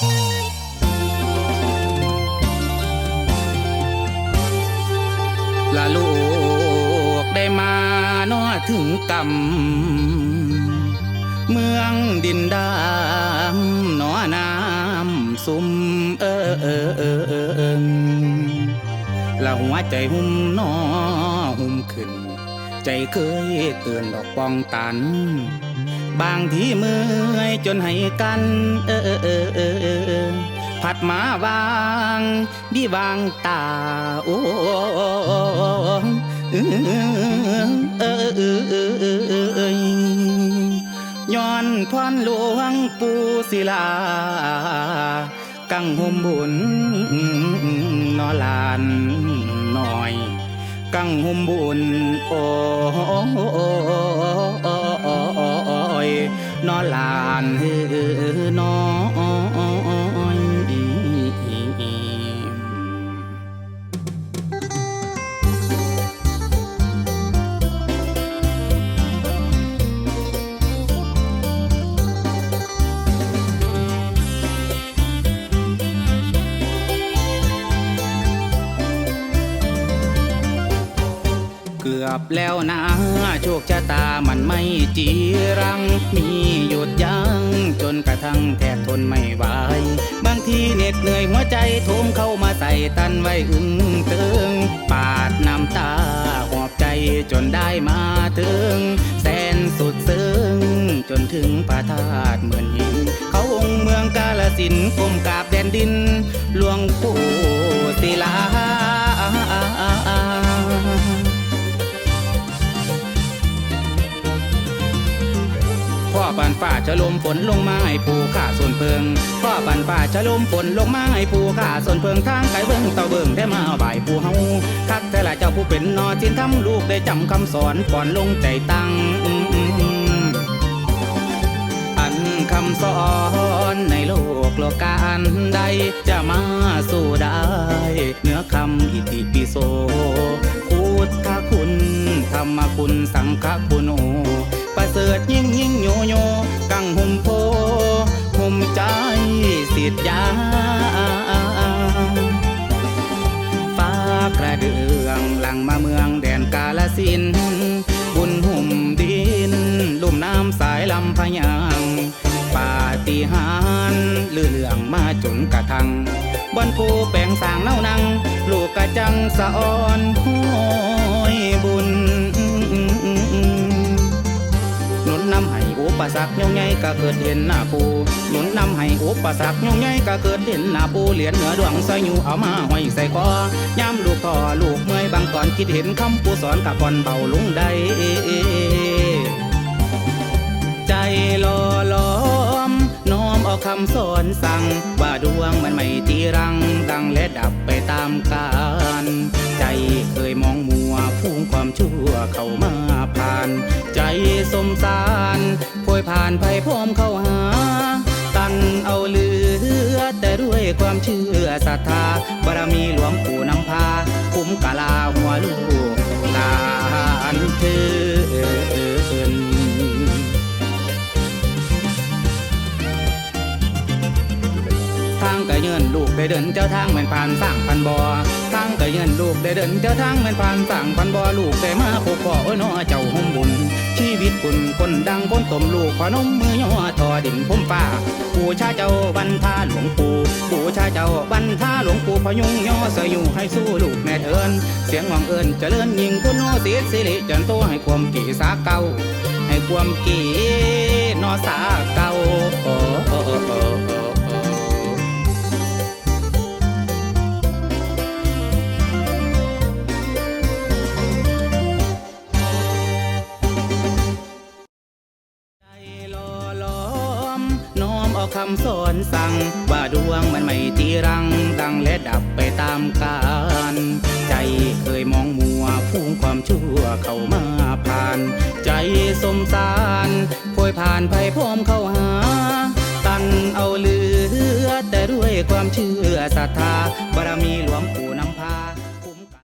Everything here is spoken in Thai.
ละลูกได้มาเนอถึงกำเมืองดินดำหนอน้ำซุมเออเออเออเออเออละหัวใจหุ่มหนอหุ่มขึ้น ใจเคยเตือนดอกปองตัน บางทีเมื่อยจนให้กัน เออเออเออเออเออผัดมาวางดีวางตา โอ้เออเออเออเออเออเออเออย้อนพรหลวงปู่ศิลา กังหมบุญนอลาน กังหุมบุญโอ้ยนอลานเฮ เกือบแล้วนะโชคชะตามันไม่จีรัง มีหยุดยั้งจนกระทั่งแทบทนไม่ไหวบางทีเหน็ดเหนื่อยหัวใจโถมเข้ามาใส่ตันไว้อึ้งเติงปาดน้ำตาหอบใจจนได้มาถึง แสนสุดซึ้ง จนถึงพระธาตุเหมือนหิน เขาองค์เมืองกาลสินก้มกราบแดนดินหลวงปู่ ปันป่าจะลมฝนลงมาให้ผู้ข้าส่วนเพิงพ่อปันป่าจะลมฝนลงมาให้ผู้ข้าส่วนเพิงทางไกลเบิ่งเต่าเบิ่งได้มาบ่ายผู้เฮาคักแต่ละเจ้าผู้เป็นนอจินทำลูกได้จำคำสอนก่อนลงใจตั้งอันคำสอนในโลกโลกาอันใดจะมาสู่ได้เหนือคำอิติปิโสพุทธคุณธรรมคุณสังฆคุณโอ ประเสริฐยิ่งยิ่งโยโยกังหุมโพหุมใจสิทธยาฟ้ากระเดืองหลังมาเมืองแดนกาลสิน บุญหุ่มดิน ลุ่มน้ำสายลำพยังปาฏิหาริย์ลือเรื่องมาจนกระทังบนผู้แปลงสางเน่านัง ลูกกระจังสะอ่อนห้อ ก็เกิดเห็นหน้าปูหนุนนำให้อุปสรรคยงใหญ่ก็เกิดเห็นหน้าปูเหรียญเหนือดวงใส่อยู่เอามาห้อยใส่คอย่ำลูกต่อลูกเมื่อยบางก่อนคิดเห็นคำปูสอนกับก่อนเบาลุงได้ใจลอล้อมน้อมเอาคำสอนสั่ง ว่าดวงมันไม่ตีรัง ดังและดับไปตามกาลใจเคยมองมัวพุ่งความชั่วเข้ามาผ่าน ใจสมสาร พวยผ่านภัยพร้อมเข้าหา ตันเอาเหลือ แต่ด้วยความเชื่อศรัทธาบารมีหลวงปู่นำพา คุ้มกาลาหัวลูก กได้เดินเจ้าทางเหมือนผ่านสร้างพันบอทางกะเยินลูกได้เดินเจ้าทางเหมือนผ่านสร้างพันบอลูกได้มาพบพ่อโอ้ยนอเจ้าห่มบุญ ชีวิตคุณคนดังคนตมลูกขอนมมือย่อทอดินพุ่มฟ้าปู่ชาเจ้าบรรทาหลวงปู่ปู่ชาเจ้าบรรทาหลวงปู่พยุงย่อสอยู่ให้สู้ลูกแม่เถินเสียงหวังเอิญเจริญยิ่งคุณโนเสีสิริจันโตให้ความกี่สาเก่าให้ความกี่นอสาเก่า คำสอนสั่ง ว่าดวงมันไม่ตีรัง ดังและดับไปตามกาลใจเคยมองมัวพุ่งความชั่วเข้ามาผ่าน ใจสมสารพวยผ่านภัยพร้อมเข้าหา ตันเอาเลือแต่ด้วยความเชื่อศรัทธาบารมีหลวงปู่น้ำ